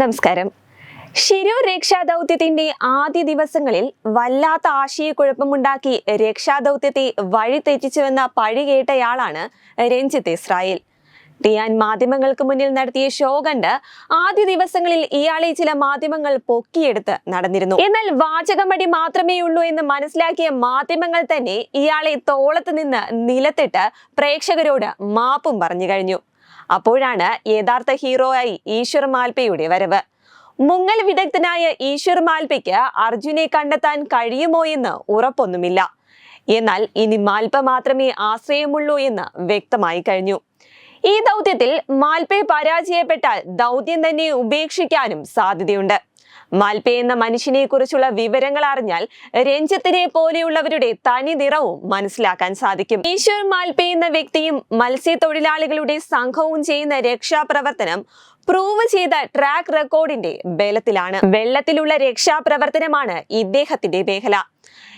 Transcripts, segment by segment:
നമസ്കാരം. ശിരൂർ രക്ഷാദൗത്യത്തിന്റെ ആദ്യ ദിവസങ്ങളിൽ വല്ലാത്ത ആശയക്കുഴപ്പമുണ്ടാക്കി രക്ഷാദൗത്യത്തെ വഴി തെറ്റിച്ചുവെന്ന പഴി കേട്ടയാളാണ് രഞ്ജിത്ത് ഇസ്രായേൽ. ടിയാൻ മാധ്യമങ്ങൾക്ക് മുന്നിൽ നടത്തിയ ഷോ കണ്ട് ആദ്യ ദിവസങ്ങളിൽ ഇയാളെ ചില മാധ്യമങ്ങൾ പൊക്കിയെടുത്ത് നടന്നിരുന്നു. എന്നാൽ വാചകമടി മാത്രമേ ഉള്ളൂ എന്ന് മനസ്സിലാക്കിയ മാധ്യമങ്ങൾ തന്നെ ഇയാളെ തോളത്ത് നിന്ന് നിലത്തിട്ട് പ്രേക്ഷകരോട് മാപ്പും പറഞ്ഞു കഴിഞ്ഞു. അപ്പോഴാണ് യഥാർത്ഥ ഹീറോയായി ഈശ്വർ മാൽപ്പയുടെ വരവ്. മുങ്ങൽ വിദഗ്ധനായ ഈശ്വർ മാൽപ്പയ്ക്ക് അർജുനെ കണ്ടെത്താൻ കഴിയുമോ എന്ന് ഉറപ്പൊന്നുമില്ല. എന്നാൽ ഇനി മാൽപ്പ മാത്രമേ ആശ്രയമുള്ളൂ എന്ന് വ്യക്തമായി കഴിഞ്ഞു. ഈ ദൗത്യത്തിൽ മാൽപ്പെ പരാജയപ്പെട്ടാൽ ദൗത്യം തന്നെ ഉപേക്ഷിക്കാനും സാധ്യതയുണ്ട്. മാൽപ്പെ എന്ന മനുഷ്യനെ കുറിച്ചുള്ള വിവരങ്ങൾ അറിഞ്ഞാൽ രഞ്ജിത്തിനെ പോലെയുള്ളവരുടെ തനി നിറവും മനസ്സിലാക്കാൻ സാധിക്കും. ഈശ്വർ മാൽപേ എന്ന വ്യക്തിയും മത്സ്യത്തൊഴിലാളികളുടെ സംഘവും ചെയ്യുന്ന രക്ഷാപ്രവർത്തനം പ്രൂവ് ചെയ്ത ട്രാക്ക് റെക്കോർഡിന്റെ ബലത്തിലാണ്. വെള്ളത്തിലുള്ള രക്ഷാപ്രവർത്തനമാണ് ഇദ്ദേഹത്തിന്റെ മേഖല.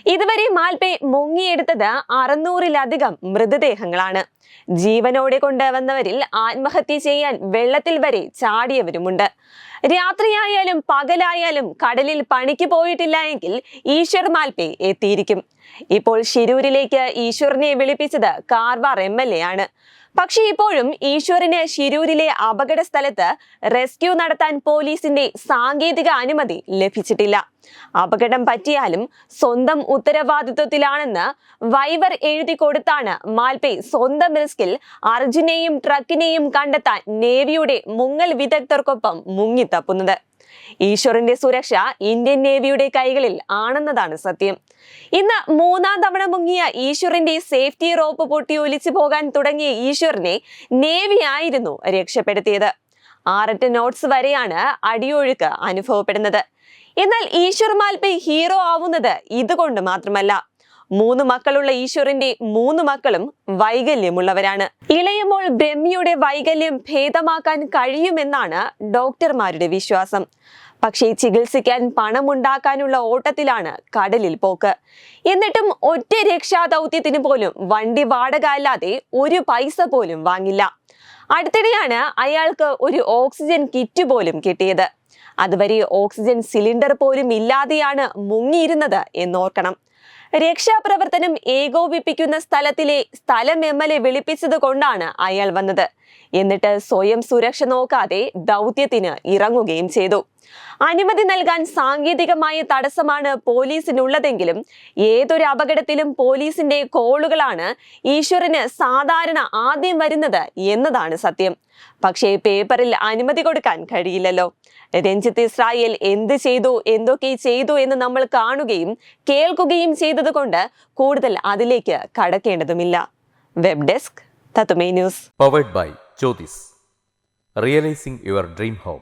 ഇതുവരെ മാൽപ്പെ മുങ്ങിയെടുത്തത് അറുന്നൂറിലധികം മൃതദേഹങ്ങളാണ്. ജീവനോടെ കൊണ്ടുവന്നവരിൽ ആത്മഹത്യ ചെയ്യാൻ വെള്ളത്തിൽ വരെ ചാടിയവരുമുണ്ട്. രാത്രിയായാലും പകലായാലും കടലിൽ പണിക്ക് പോയിട്ടില്ല എങ്കിൽ ഈശ്വർ മാൽപ്പെ എത്തിയിരിക്കും. ഇപ്പോൾ ശിരൂരിലേക്ക് ഈശ്വറിനെ വിളിപ്പിച്ചത് കാർവാർ എം എൽ എ ആണ്. പക്ഷേ ഇപ്പോഴും ഈശ്വറിന് ശിരൂരിലെ അപകട സ്ഥലത്ത് റെസ്ക്യൂ നടത്താൻ പോലീസിന്റെ സാങ്കേതിക അനുമതി ലഭിച്ചിട്ടില്ല. അപകടം പറ്റിയാലും സ്വന്തം ഉത്തരവാദിത്വത്തിലാണെന്ന് വൈവർ എഴുതി കൊടുത്താണ് മാൽപേ സ്വന്തം റിസ്കിൽ അർജുനെയും ട്രക്കിനെയും കണ്ടെത്താൻ നേവിയുടെ മുങ്ങൽ വിദഗ്ധർക്കൊപ്പം മുങ്ങിത്തപ്പുന്നത് ഈശ്വറിന്റെ സുരക്ഷ ഇന്ത്യൻ നേവിയുടെ കൈകളിൽ ആണെന്നതാണ് സത്യം. ഇന്ന് മൂന്നാം തവണ മുങ്ങിയ ഈശ്വറിന്റെ സേഫ്റ്റി റോപ്പ് പൊട്ടി ഒലിച്ചു പോകാൻ തുടങ്ങിയ ഈശ്വറിനെ നേവി ആയിരുന്നു രക്ഷപ്പെടുത്തിയത്. ആറെട്ട് നോട്ട്സ് വരെയാണ് അടിയൊഴുക്ക് അനുഭവപ്പെടുന്നത്. എന്നാൽ ഈശ്വർ മാൽപേ ഹീറോ ആവുന്നത് ഇതുകൊണ്ട് മാത്രമല്ല. മൂന്ന് മക്കളുള്ള ഈശ്വറിന്റെ മൂന്ന് മക്കളും വൈകല്യമുള്ളവരാണ്. ഇളയമോൾ ബ്രഹ്മിയുടെ വൈകല്യം ഭേദമാക്കാൻ കഴിയുമെന്നാണ് ഡോക്ടർമാരുടെ വിശ്വാസം. പക്ഷേ ചികിത്സിക്കാൻ പണമുണ്ടാക്കാനുള്ള ഓട്ടത്തിലാണ് കടലിൽ പോക്ക്. എന്നിട്ടും ഒറ്റ രക്ഷാദൗത്യത്തിന് പോലും വണ്ടി വാടക അല്ലാതെ ഒരു പൈസ പോലും വാങ്ങില്ല. അടുത്തിടെയാണ് അയാൾക്ക് ഒരു ഓക്സിജൻ കിറ്റ് പോലും കിട്ടിയത്. അതുവരെ ഓക്സിജൻ സിലിണ്ടർ പോലും ഇല്ലാതെയാണ് മുങ്ങിയിരുന്നത് എന്നോർക്കണം. രക്ഷാപ്രവർത്തനം ഏകോപിപ്പിക്കുന്ന സ്ഥലത്തിലെ സ്ഥലം എം എൽ എ വിളിപ്പിച്ചത് കൊണ്ടാണ് അയാൾ വന്നത്. എന്നിട്ട് സ്വയം സുരക്ഷ നോക്കാതെ ദൗത്യത്തിന് ഇറങ്ങുകയും ചെയ്തു. അനുമതി നൽകാൻ സാങ്കേതികമായ തടസ്സമാണ് പോലീസിനുള്ളതെങ്കിലും ഏതൊരു അപകടത്തിലും പോലീസിന്റെ കോളുകളാണ് ഈശ്വരന് സാധാരണ ആദ്യം വരുന്നത് എന്നതാണ് സത്യം. പക്ഷേ പേപ്പറിൽ അനുമതി കൊടുക്കാൻ കഴിയില്ലല്ലോ. രഞ്ജിത്ത് ഇസ്രായേൽ എന്ത് ചെയ്തു എന്തൊക്കെ ചെയ്തു എന്ന് നമ്മൾ കാണുകയും കേൾക്കുകയും ചെയ്തതുകൊണ്ട് കൂടുതൽ അതിലേക്ക് കടക്കേണ്ടതുമില്ല. Web desk തത്തുമേ news. Powered by Jyothis realising your dream home